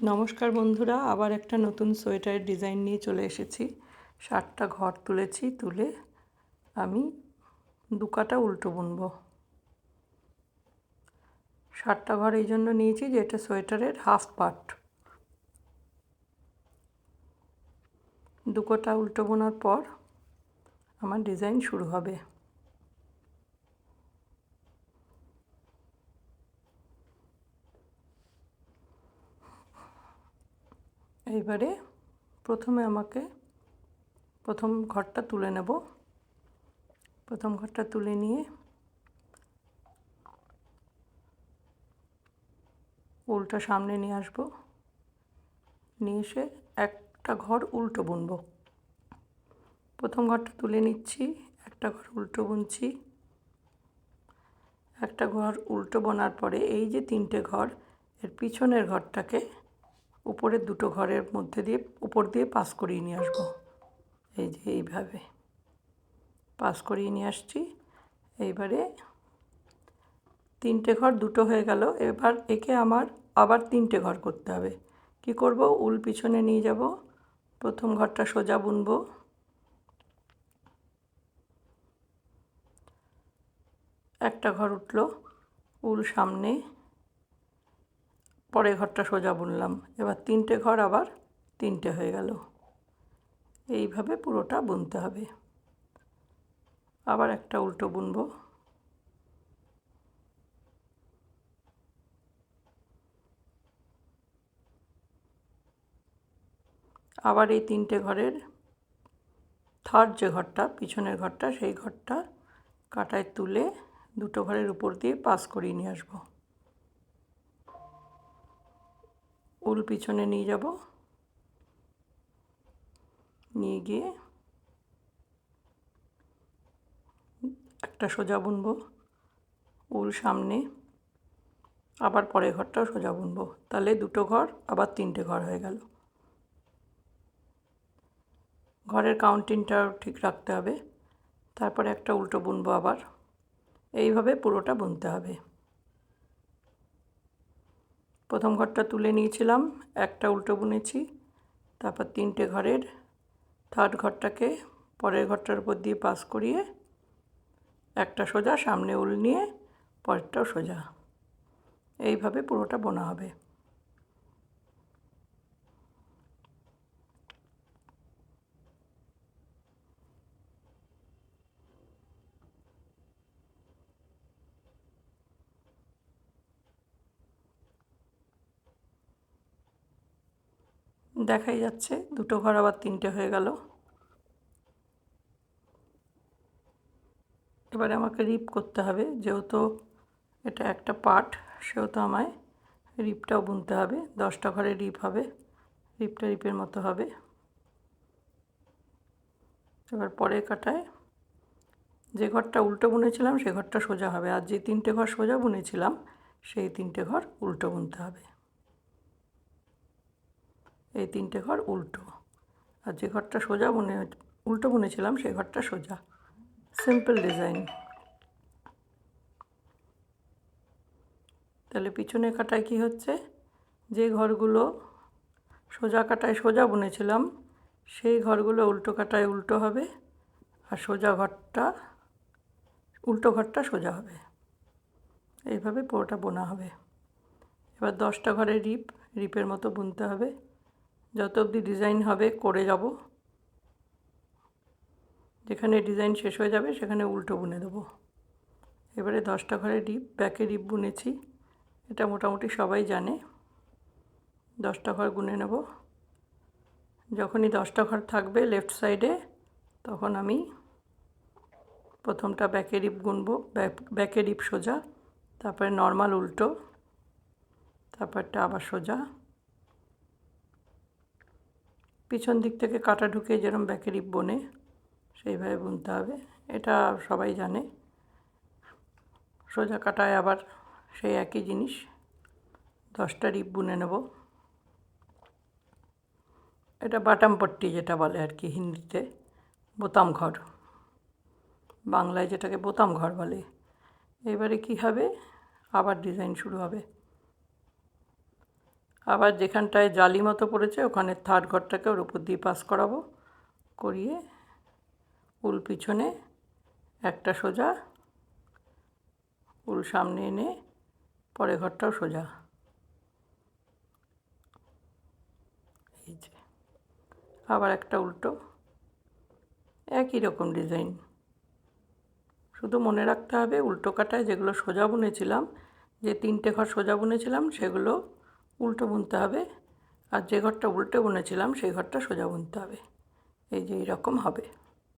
নমস্কার বন্ধুরা, আবার একটা নতুন সোয়েটারের ডিজাইন নিয়ে চলে এসেছি। ষাটটা ঘর তুলেছি, তুলে আমি দু কাটা উল্টো বুনবো। ষাটটা ঘর এই জন্য নিয়েছি যে এটা সোয়েটারের হাফ পার্ট। দু কাটা উল্টো বোনার পর আমার ডিজাইন শুরু হবে। এইবারে প্রথমে আমাকে প্রথম ঘরটা তুলে নেব। প্রথম ঘরটা তুলে নিয়ে উল্টো সামনে নিয়ে আসব। নিয়ে এসে একটা ঘর উল্টো বুনব। প্রথম ঘরটা তুলে নিচ্ছি, একটা ঘর উল্টো বুনছি। একটা ঘর উল্টো বোনার পরে এই যে তিনটে ঘর, এর পিছনের ঘরটাকে উপরের দুটো ঘরের মধ্যে দিয়ে, উপর দিয়ে পাস করিয়ে নিয়ে আসব। এই যে এইভাবে পাস করিয়ে নিয়ে আসছি। এইবারে তিনটে ঘর দুটো হয়ে গেল। এবার একে আমার আবার তিনটে ঘর করতে হবে। কি করব? উল পিছনে নিয়ে যাব। প্রথম ঘরটা সোজা বুনব। একটা ঘর উঠল উল সামনে। পরে ঘরটা সোজা বুনলাম। এবার তিনটে ঘর আবার তিনটে হয়ে গেল। এইভাবে পুরোটা বুনতে হবে। আবার একটা উল্টো বুনব। আবার এই তিনটে ঘরের থার্ড যে ঘরটা, পিছনের ঘরটা, সেই ঘরটা কাটায় তুলে দুটো ঘরের উপর দিয়ে পাস করিয়ে নিয়ে আসব। উল পিছনে নিয়ে যাব। নিয়ে গিয়ে একটা সোজা বুনবো। উল সামনে। আবার পরের ঘরটাও সোজা বুনবো। তাহলে দুটো ঘর, আবার তিনটে ঘর হয়ে গেল। ঘরের কাউন্টিংটাও ঠিক রাখতে হবে। তারপরে একটা উল্টো বুনবো আবার। এইভাবে পুরোটা বুনতে হবে। প্রথম ঘরটা তুলে নিয়েছিলাম, একটা উল্টো বুনেছি, তারপর তিনটে ঘরের। থার্ড ঘরটাকে পরের ঘরটার উপর দিয়ে পাস করিয়ে একটা সোজা, সামনে উল নিয়ে পরেরটাও সোজা। এইভাবে পুরোটা বোনা হবে। দেখাই যাচ্ছে। দুটো ঘর আবার তিনটে হয়ে গেল। এবারে আমাকে রিপ করতে হবে, যেহেতু এটা একটা পার্ট, সেহেতু আমায় রিপটাও বুনতে হবে। দশটা ঘরে রিপ হবে, রিপটা রিপের মতো হবে। এবার পরে কাটায় যে ঘরটা উল্টো বুনেছিলাম, সে ঘরটা সোজা হবে। আর যে তিনটে ঘর সোজা বুনেছিলাম, সেই তিনটে ঘর উল্টো বুনতে হবে। এই তিনটে ঘর উল্টো। আর যে ঘরটা সোজা বুনে উল্টো বুনেছিলাম, সেই ঘরটা সোজা। সিম্পল ডিজাইন তাহলে পিছনে কাটায় কি হচ্ছে? যে ঘরগুলো সোজা কাটায় সোজা বুনেছিলাম, সেই ঘরগুলো উল্টো কাটায় উল্টো হবে, আর সোজা ঘরটা, উল্টো ঘরটা সোজা হবে। এইভাবে পুরোটা বোনা হবে। এবার দশটা ঘরে রিপ রিপের মতো বুনতে হবে। যত অবধি ডিজাইন হবে, করে যাব। যেখানে ডিজাইন শেষ হয়ে যাবে, সেখানে উল্টো বুনে দেবো। এবারে দশটা ঘরে রিপ ব্যাকে রিপ বুনেছি। এটা মোটামুটি সবাই জানে। দশটা ঘর গুনে নেব। যখনই দশটা ঘর থাকবে লেফট সাইডে তখন আমি প্রথমটা ব্যাকে রিপ গুনবো। ব্যাকে রিপ সোজা, তারপরে নর্মাল উল্টো, তারপরটা আবার সোজা। পিছন দিক থেকে কাটা ঢুকে যেরকম ব্যাকে রিপ বোনে সেইভাবে বুনতে হবে। এটা সবাই জানে। সোজা কাটায় আবার সেই একই জিনিস। দশটা রিপ বুনে নেব। এটা বাটাম পট্টি যেটা বলে আর কি হিন্দিতে, বোতাম ঘর। বাংলায় যেটাকে বোতাম ঘর বলে। এবারে কি হবে? আবার ডিজাইন শুরু হবে। আবার যেখানটায় জালি মতো পড়েছে, ওখানে থার্ড ঘরটাকে ওর উপর দিয়ে পাস করাবো। করিয়ে উল পিছনে একটা সোজা, উল সামনে এনে পরের ঘরটাও সোজা। এই যে, আবার একটা উল্টো। একই রকম ডিজাইন শুধু মনে রাখতে হবে, উল্টো কাটায় যেগুলো সোজা বুনেছিলাম, যে তিনটে ঘর সোজা বুনেছিলাম, সেগুলো উল্টো বুনতে হবে। আর যে ঘরটা উল্টে বুনেছিলাম, সেই ঘরটা সোজা বুনতে হবে। এই যে এইরকম হবে।